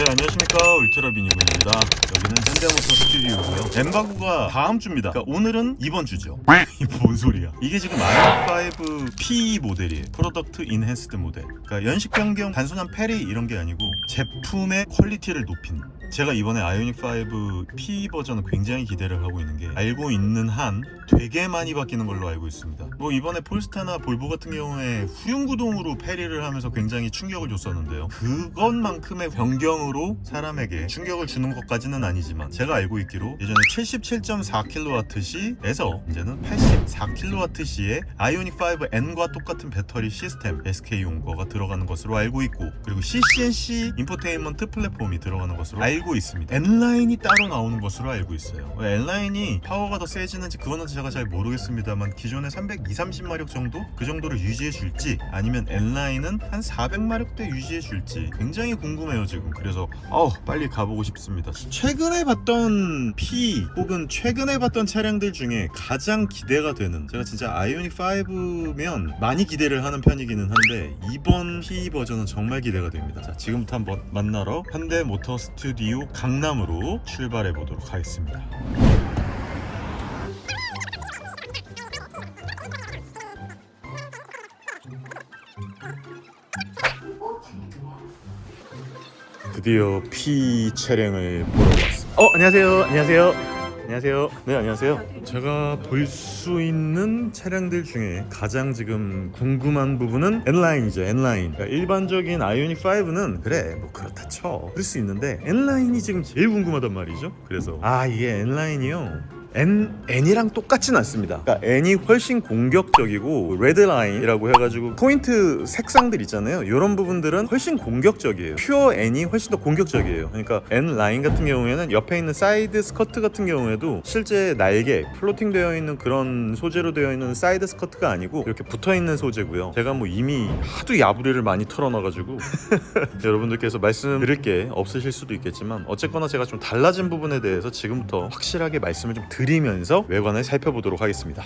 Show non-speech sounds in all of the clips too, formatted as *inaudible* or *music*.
네 안녕하십니까. 울트라비니군입니다. 여기는 현대모터 스튜디오고요. 엠바구가 다음 주입니다. 그러니까 오늘은 이번 주죠. *laughs* 이뭔 소리야? 이게 지금 i5 P 모델이에요. 프로덕트 인핸스드 모델. 그러니까 연식 변경 단순한 페리 이런 게 아니고 제품의 퀄리티를 높인 제가 이번에 아이오닉 5 P 버전을 굉장히 기대를 하고 있는 게 알고 있는 한 되게 많이 바뀌는 걸로 알고 있습니다. 뭐 이번에 폴스타나 볼보 같은 경우에 후륜 구동으로 페리를 하면서 굉장히 충격을 줬었는데요. 그것만큼의 변경으로 사람에게 충격을 주는 것까지는 아니지만 제가 알고 있기로 예전에 77.4kWh에서 이제는 84kWh의 아이오닉 5N과 똑같은 배터리 시스템 SK용 거가 들어가는 것으로 알고 있고 그리고 CCNC 인포테인먼트 플랫폼이 들어가는 것으로 알고 있습니다. N라인이 따로 나오는 것으로 알고 있어요. 왜 N라인이 파워가 더 세지는지 그거는 제가 잘 모르겠습니다만 기존의 320, 30마력 정도 그 정도를 유지해 줄지 아니면 N라인은 한 400마력대 유지해 줄지 굉장히 궁금해요 지금. 그래서 어우 빨리 가보고 싶습니다. 최근에 봤던 P 혹은 최근에 봤던 차량들 중에 가장 기대가 되는 제가 진짜 아이오닉 5면 많이 기대를 하는 편이기는 한데 이번 P 버전은 정말 기대가 됩니다. 자 지금부터 한번 만나러 현대 모터 스튜디오 강남으로 출발해 보도록 하겠습니다. 드디어 P 차량을 보러 왔습니다. 어, 안녕하세요. 안녕하세요. 안녕하세요. 네, 안녕하세요. 제가 볼 수 있는 차량들 중에 가장 지금 궁금한 부분은 N라인이죠. N라인. 그러니까 일반적인 아이오닉 5는 그래, 뭐 그렇다 쳐. 그럴 수 있는데 N라인이 지금 제일 궁금하단 말이죠. 그래서 아, 이게 N라인이요. N, N이랑 똑같진 않습니다. 그러니까 N이 훨씬 공격적이고 레드라인이라고 해가지고 포인트 색상들 있잖아요. 이런 부분들은 훨씬 공격적이에요. 퓨어 N이 훨씬 더 공격적이에요. 그러니까 N 라인 같은 경우에는 옆에 있는 사이드 스커트 같은 경우에도 실제 날개 플로팅 되어 있는 그런 소재로 되어 있는 사이드 스커트가 아니고 이렇게 붙어 있는 소재고요. 제가 뭐 이미 하도 야부리를 많이 털어놔가지고 *laughs* 여러분들께서 말씀드릴 게 없으실 수도 있겠지만 어쨌거나 제가 좀 달라진 부분에 대해서 지금부터 확실하게 말씀을 좀 드 리면서 외관을 살펴보도록 하겠습니다.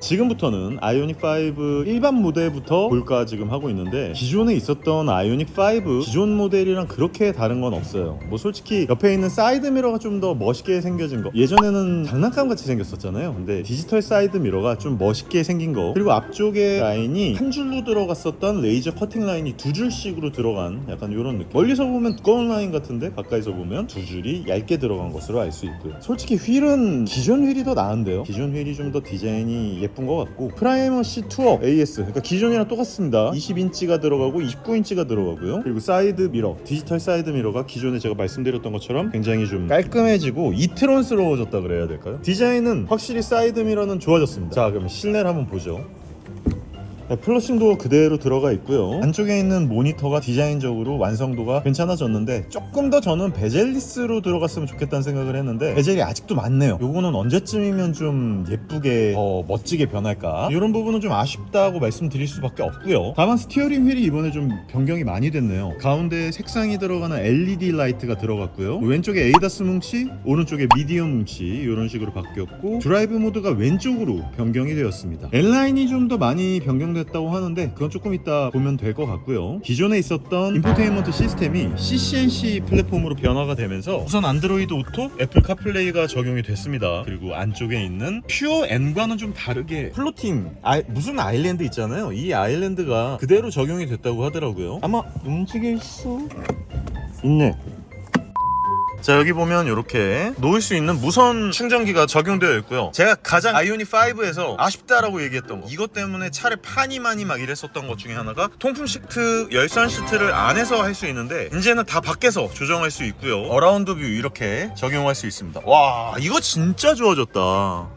지금부터는 아이오닉 5 일반 모델부터 볼까 지금 하고 있는데 기존에 있었던 아이오닉 5 기존 모델이랑 그렇게 다른 건 없어요. 뭐 솔직히 옆에 있는 사이드 미러가 좀 더 멋있게 생겨진 거. 예전에는 장난감 같이 생겼었잖아요. 근데 디지털 사이드 미러가 좀 멋있게 생긴 거. 그리고 앞쪽에 라인이 한 줄로 들어갔었던 레이저 커팅 라인이 두 줄씩으로 들어간 약간 이런 느낌. 멀리서 보면 두꺼운 라인 같은데 가까이서 보면 두 줄이 얇게 들어간 것으로 알 수 있고요. 솔직히 휠은 기존 휠이 더 나은데요. 기존 휠이 좀 더 디자인이 예쁜 것 같고 프라이머시 투어 AS 그러니까 기존이랑 똑같습니다. 20인치가 들어가고 29인치가 들어가고요. 그리고 사이드 미러 디지털 사이드 미러가 기존에 제가 말씀드렸던 것처럼 굉장히 좀 깔끔해지고 이트론스러워졌다 그래야 될까요? 디자인은 확실히 사이드 미러는 좋아졌습니다. 자 그럼 실내를 한번 보죠. 네, 플러싱 도어 그대로 들어가 있고요. 안쪽에 있는 모니터가 디자인적으로 완성도가 괜찮아졌는데 조금 더 저는 베젤리스로 들어갔으면 좋겠다는 생각을 했는데 베젤이 아직도 많네요. 요거는 언제쯤이면 좀 예쁘게 더 멋지게 변할까? 이런 부분은 좀 아쉽다고 말씀드릴 수밖에 없고요. 다만 스티어링 휠이 이번에 좀 변경이 많이 됐네요. 가운데 색상이 들어가는 LED 라이트가 들어갔고요. 왼쪽에 에이다스 뭉치, 오른쪽에 미디엄 뭉치 이런 식으로 바뀌었고 드라이브 모드가 왼쪽으로 변경이 되었습니다. N라인이 좀 더 많이 변경 됐다고 하는데 그건 조금 이따 보면 될 것 같고요. 기존에 있었던 인포테인먼트 시스템이 CCNC 플랫폼으로 변화가 되면서 우선 안드로이드 오토, 애플 카플레이가 적용이 됐습니다. 그리고 안쪽에 있는 퓨어 N과는 좀 다르게 플로팅 아, 무슨 아일랜드 있잖아요. 이 아일랜드가 그대로 적용이 됐다고 하더라고요. 아마 움직일 수 있네. 자 여기 보면 이렇게 놓을 수 있는 무선 충전기가 적용되어 있고요. 제가 가장 아이오닉 5에서 아쉽다라고 얘기했던 거. 이것 때문에 차를 파니 많이 막 이랬었던 것 중에 하나가 통풍 시트 열선 시트를 안에서 할 수 있는데 이제는 다 밖에서 조정할 수 있고요. 어라운드 뷰 이렇게 적용할 수 있습니다. 와 이거 진짜 좋아졌다.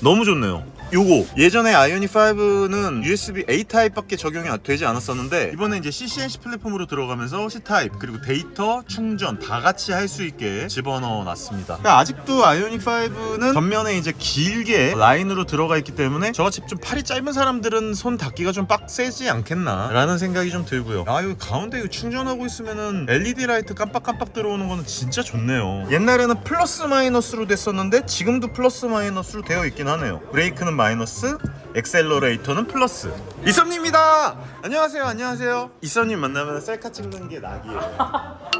너무 좋네요. 요거 예전에 아이오닉 5는 USB A 타입밖에 적용이 되지 않았었는데 이번에 이제 CCNC 플랫폼으로 들어가면서 C 타입 그리고 데이터 충전 다 같이 할 수 있게 집어넣어 놨습니다. 그러니까 아직도 아이오닉 5는 전면에 이제 길게 라인으로 들어가 있기 때문에 저같이 좀 팔이 짧은 사람들은 손 닿기가 좀 빡세지 않겠나라는 생각이 좀 들고요. 아 이거 가운데 이거 충전하고 있으면은 LED 라이트 깜빡깜빡 들어오는 거는 진짜 좋네요. 옛날에는 플러스 마이너스로 됐었는데 지금도 플러스 마이너스로 되어 있긴 하네요. 브레이크는 마이너스 엑셀러레이터는 플러스. 이썸님입니다. 안녕하세요. 안녕하세요. 이썸님 만나면 셀카 찍는 게 낙이에요 *laughs*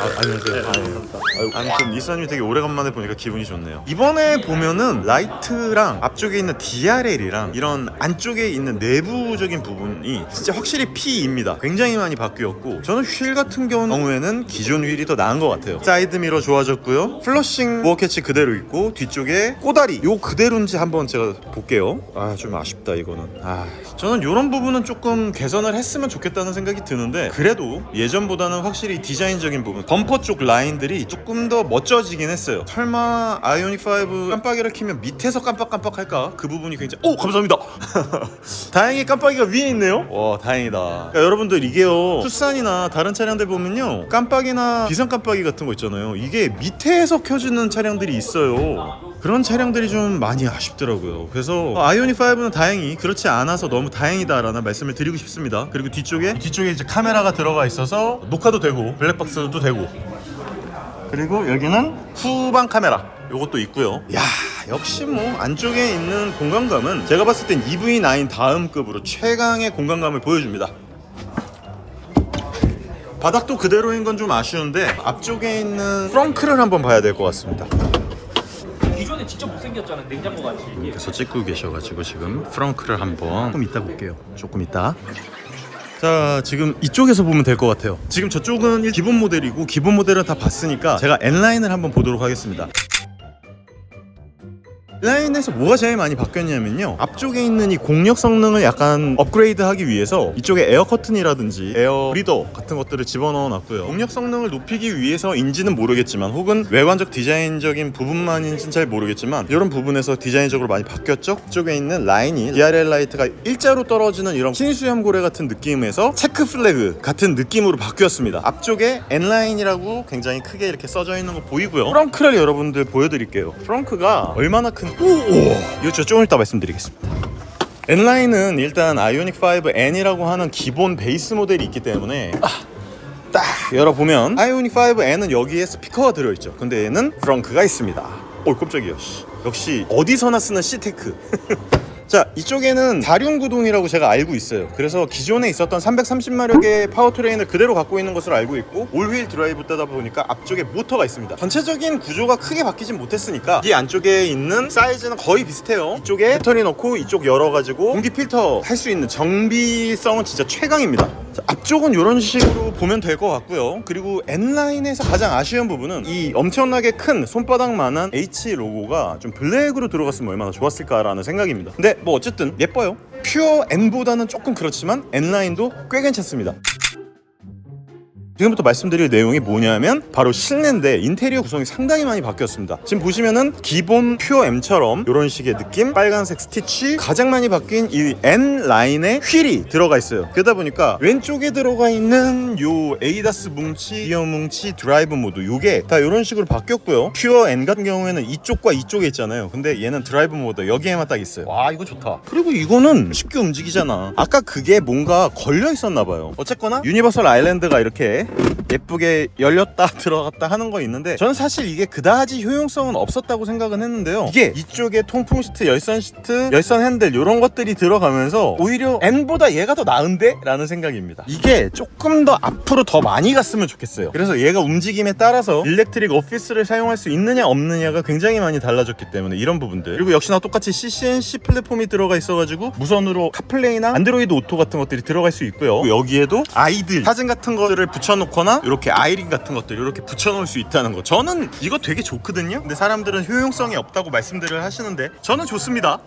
아, 안녕하세요. 아유, 아무튼 이사님 되게 오래간만에 보니까 기분이 좋네요. 이번에 보면은 라이트랑 앞쪽에 있는 DRL이랑 이런 안쪽에 있는 내부적인 부분이 진짜 확실히 P입니다. 굉장히 많이 바뀌었고 저는 휠 같은 경우에는 기존 휠이 더 나은 것 같아요. 사이드 미러 좋아졌고요. 플러싱 무어 캐치 그대로 있고 뒤쪽에 꼬다리 요 그대로인지 한번 제가 볼게요. 아 좀 아쉽다 이거는. 아 저는 이런 부분은 조금 개선을 했으면 좋겠다는 생각이 드는데 그래도 예전보다는 확실히 디자인적인 부분 범퍼 쪽 라인들이 조금 더 멋져지긴 했어요. 설마 아이오닉 5 깜빡이를 키면 밑에서 깜빡깜빡할까? 그 부분이 굉장히 오 감사합니다. *laughs* 다행히 깜빡이가 위에 있네요. 와 다행이다. 그러니까 여러분들 이게요 투싼이나 다른 차량들 보면요 깜빡이나 비상 깜빡이 같은 거 있잖아요. 이게 밑에서 켜주는 차량들이 있어요 그런 차량들이 좀 많이 아쉽더라고요. 그래서 아이오닉 5는 다행히 그렇지 않아서 너무 다행이다라는 말씀을 드리고 싶습니다. 그리고 뒤쪽에 뒤쪽에 이제 카메라가 들어가 있어서 녹화도 되고 블랙박스도 되고 그리고 여기는 후방 카메라 요것도 있고요. 야 역시 뭐 안쪽에 있는 공간감은 제가 봤을 땐 EV9 다음 급으로 최강의 공간감을 보여줍니다. 바닥도 그대로인 건 좀 아쉬운데 앞쪽에 있는 프렁크를 한번 봐야 될 것 같습니다. 진짜 못생겼잖아 냉장고 같이 그래서 찍고 계셔가지고 지금 프렁크를 한번 조금 이따 볼게요. 조금 이따. 자 지금 이쪽에서 보면 될 것 같아요. 지금 저쪽은 기본 모델이고 기본 모델은 다 봤으니까 제가 N 라인을 한번 보도록 하겠습니다. 라인에서 뭐가 제일 많이 바뀌었냐면요. 앞쪽에 있는 이 공력 성능을 약간 업그레이드 하기 위해서 이쪽에 에어 커튼이라든지 에어 브리더 같은 것들을 집어넣어 놨고요. 공력 성능을 높이기 위해서인지는 모르겠지만 혹은 외관적 디자인적인 부분만인지는 잘 모르겠지만 이런 부분에서 디자인적으로 많이 바뀌었죠? 이쪽에 있는 라인이 DRL 라이트가 일자로 떨어지는 이런 신수염 고래 같은 느낌에서 체크 플래그 같은 느낌으로 바뀌었습니다. 앞쪽에 N라인이라고 굉장히 크게 이렇게 써져 있는 거 보이고요. 프렁크를 여러분들 보여드릴게요. 프렁크가 얼마나 큰 이거 저 조금 이따 말씀드리겠습니다. N라인은 일단 아이오닉 5 N이라고 하는 기본 베이스 모델이 있기 때문에 아, 딱 열어보면 아이오닉 5 N은 여기에 스피커가 들어있죠. 근데 얘는 프렁크가 있습니다. 오 깜짝이야 씨. 역시 어디서나 쓰는 시테크 *laughs* 자 이쪽에는 다륜 구동이라고 제가 알고 있어요. 그래서 기존에 있었던 330마력의 파워트레인을 그대로 갖고 있는 것으로 알고 있고 올휠 드라이브 때다 보니까 앞쪽에 모터가 있습니다. 전체적인 구조가 크게 바뀌진 못했으니까 이 안쪽에 있는 사이즈는 거의 비슷해요. 이쪽에 배터리 넣고 이쪽 열어가지고 공기 필터 할 수 있는 정비성은 진짜 최강입니다 자, 앞쪽은 이런 식으로 보면 될 것 같고요. 그리고 N라인에서 가장 아쉬운 부분은 이 엄청나게 큰 손바닥만한 H 로고가 좀 블랙으로 들어갔으면 얼마나 좋았을까라는 생각입니다. 근데 뭐 어쨌든 예뻐요. 퓨어 N보다는 조금 그렇지만 N라인도 꽤 괜찮습니다 지금부터 말씀드릴 내용이 뭐냐면 바로 실내인데 인테리어 구성이 상당히 많이 바뀌었습니다. 지금 보시면은 기본 퓨어 M처럼 이런 식의 느낌? 빨간색 스티치? 가장 많이 바뀐 이 N 라인에 휠이 들어가 있어요. 그러다 보니까 왼쪽에 들어가 있는 요 에이다스 뭉치 기어 뭉치 드라이브 모드 요게 다 이런 식으로 바뀌었고요. 퓨어 N 같은 경우에는 이쪽과 이쪽에 있잖아요. 근데 얘는 드라이브 모드 여기에만 딱 있어요. 와 이거 좋다. 그리고 이거는 쉽게 움직이잖아. 아까 그게 뭔가 걸려 있었나 봐요. 어쨌거나 유니버설 아일랜드가 이렇게 예쁘게 열렸다 *laughs* 들어갔다 하는 거 있는데 저는 사실 이게 그다지 효용성은 없었다고 생각은 했는데요. 이게 이쪽에 통풍 시트, 열선 시트, 열선 핸들 이런 것들이 들어가면서 오히려 N보다 얘가 더 나은데? 라는 생각입니다. 이게 조금 더 앞으로 더 많이 갔으면 좋겠어요. 그래서 얘가 움직임에 따라서 일렉트릭 오피스를 사용할 수 있느냐 없느냐가 굉장히 많이 달라졌기 때문에 이런 부분들. 그리고 역시나 똑같이 CCNC 플랫폼이 들어가 있어가지고 무선으로 카플레이나 안드로이드 오토 같은 것들이 들어갈 수 있고요. 여기에도 아이들 사진 같은 것들을 붙여놓거나 이렇게 아이링 같은 것들 이렇게 붙여놓을 수 있다는 거. 저는 이거 되게 좋거든요. 근데 사람들은 효용성이 없다고 말씀들을 하시는데 저는 좋습니다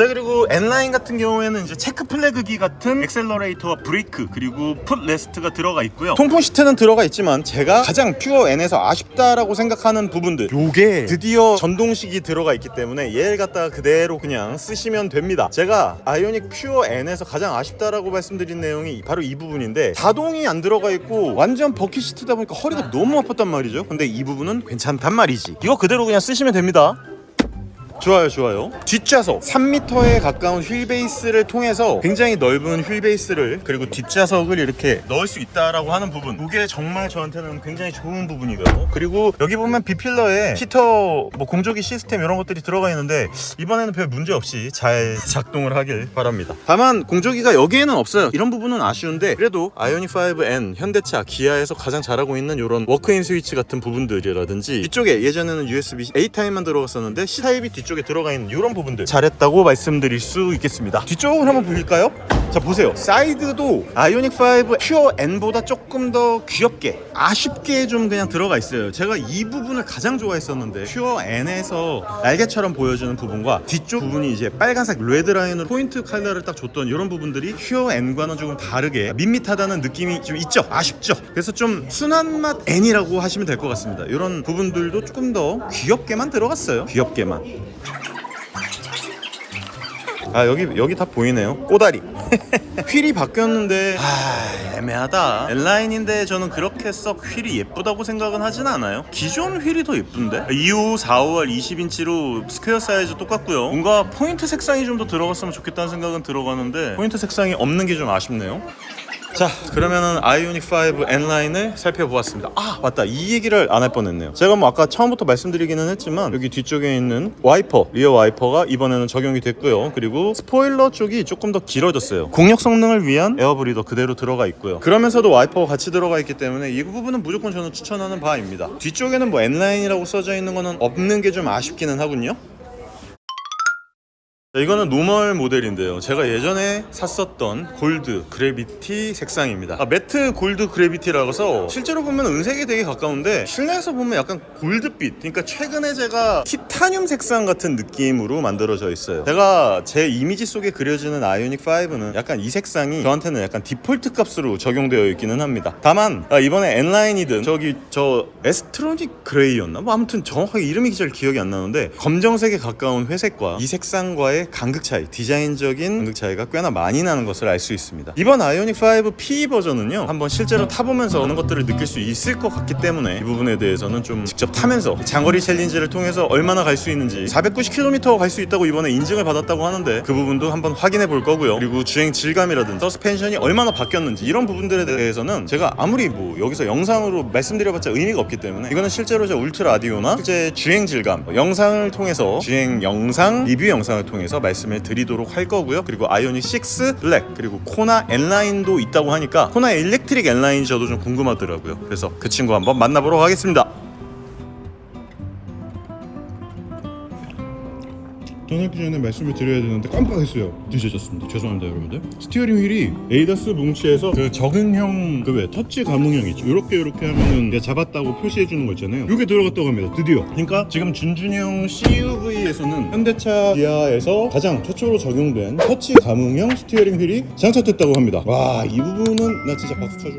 자 그리고 N라인 같은 경우에는 이제 체크 플래그기 같은 엑셀러레이터와 브레이크 그리고 풋 레스트가 들어가 있고요. 통풍 시트는 들어가 있지만 제가 가장 퓨어 N에서 아쉽다라고 생각하는 부분들 요게 드디어 전동식이 들어가 있기 때문에 얘를 갖다가 그대로 그냥 쓰시면 됩니다. 제가 아이오닉 퓨어 N에서 가장 아쉽다라고 말씀드린 내용이 바로 이 부분인데 자동이 안 들어가 있고 완전 버킷 시트다 보니까 허리가 너무 아팠단 말이죠. 근데 이 부분은 괜찮단 말이지. 이거 그대로 그냥 쓰시면 됩니다 좋아요, 좋아요. 뒷좌석 3m에 가까운 휠베이스를 통해서 굉장히 넓은 휠베이스를 그리고 뒷좌석을 이렇게 넣을 수 있다라고 하는 부분. 이게 정말 저한테는 굉장히 좋은 부분이거든요. 그리고 여기 보면 비필러에 히터, 뭐 공조기 시스템 이런 것들이 들어가 있는데 이번에는 별 문제 없이 잘 작동을 하길 바랍니다. 다만 공조기가 여기에는 없어요. 이런 부분은 아쉬운데 그래도 아이오닉 5N 현대차 기아에서 가장 잘하고 있는 이런 워크인 스위치 같은 부분들이라든지 뒤쪽에 예전에는 USB A 타입만 들어갔었는데 C 타입이 뒤쪽 에 들어가 있는 이런 부분들 잘했다고 말씀드릴 수 있겠습니다. 뒤쪽을 한번 볼까요? 자 보세요. 사이드도 아이오닉 5 퓨어 N보다 조금 더 귀엽게 아쉽게 좀 그냥 들어가 있어요. 제가 이 부분을 가장 좋아했었는데 퓨어 N에서 날개처럼 보여주는 부분과 뒤쪽 부분이 이제 빨간색 레드 라인으로 포인트 컬러를 딱 줬던 이런 부분들이 퓨어 N과는 조금 다르게 밋밋하다는 느낌이 좀 있죠. 아쉽죠. 그래서 좀 순한 맛 N이라고 하시면 될 것 같습니다. 이런 부분들도 조금 더 귀엽게만 들어갔어요. 귀엽게만. 아 여기 여기 다 보이네요. 꼬다리. 휠이 바뀌었는데 아 애매하다. N라인인데 저는 그렇게 썩 휠이 예쁘다고 생각은 하진 않아요. 기존 휠이 더 예쁜데? 2호 4호월 20인치로 스퀘어 사이즈 똑같고요. 뭔가 포인트 색상이 좀 더 들어갔으면 좋겠다는 생각은 들어가는데 포인트 색상이 없는 게 좀 아쉽네요 자 그러면은 아이오닉 5 N라인을 살펴보았습니다. 아 맞다. 이 얘기를 안 할 뻔했네요. 제가 뭐 아까 처음부터 말씀드리기는 했지만 여기 뒤쪽에 있는 와이퍼 리어 와이퍼가 이번에는 적용이 됐고요. 그리고 스포일러 쪽이 조금 더 길어졌어요. 공력 성능을 위한 에어브리더 그대로 들어가 있고요. 그러면서도 와이퍼가 같이 들어가 있기 때문에 이 부분은 무조건 저는 추천하는 바입니다. 뒤쪽에는 뭐 N라인이라고 써져 있는 거는 없는 게 좀 아쉽기는 하군요. 자, 이거는 노멀 모델인데요. 제가 예전에 샀었던 골드 그래비티 색상입니다. 아, 매트 골드 그래비티라고 해서 실제로 보면 은색이 되게 가까운데 실내에서 보면 약간 골드빛. 그러니까 최근에 제가 티타늄 색상 같은 느낌으로 만들어져 있어요. 제가 제 이미지 속에 그려지는 아이오닉 5는 약간 이 색상이 저한테는 약간 디폴트 값으로 적용되어 있기는 합니다. 다만 아, 이번에 N라인이든 저기 저 에스트로닉 그레이였나? 뭐 아무튼 정확하게 이름이 잘 기억이 안 나는데 검정색에 가까운 회색과 이 색상과의 간극 차이, 디자인적인 간극 차이가 꽤나 많이 나는 것을 알 수 있습니다. 이번 아이오닉 5 P 버전은요, 한번 실제로 타보면서 어느 것들을 느낄 수 있을 것 같기 때문에 이 부분에 대해서는 좀 직접 타면서 장거리 챌린지를 통해서 얼마나 갈 수 있는지 490km 갈 수 있다고 이번에 인증을 받았다고 하는데 그 부분도 한번 확인해 볼 거고요. 그리고 주행 질감이라든지 서스펜션이 얼마나 바뀌었는지 이런 부분들에 대해서는 제가 아무리 뭐 여기서 영상으로 말씀드려봤자 의미가 없기 때문에 이거는 실제로 제 울트라 라디오나 실제 주행 질감 뭐 영상을 통해서 주행 영상 리뷰 영상을 통해서 말씀을 드리도록 할 거고요. 그리고 아이오닉 6 블랙 그리고 코나 N라인도 있다고 하니까 코나 일렉트릭 N라인 저도 좀 궁금하더라고요. 그래서 그 친구 한번 만나보러 가겠습니다. 전화기 전에 말씀을 드려야 되는데 깜빡했어요. 늦어졌습니다. 죄송합니다, 여러분들. 스티어링 휠이 에이다스 뭉치에서 그 적응형 그 왜 터치 감응형 있죠. 이렇게 이렇게 하면은 내가 잡았다고 표시해 주는 거 있잖아요. 이게 들어갔다고 합니다. 드디어. 그러니까 지금 준준형 CUV에서는 현대차 기아에서 가장 최초로 적용된 터치 감응형 스티어링 휠이 장착됐다고 합니다. 와, 이 부분은 나 진짜 박수 쳐줘.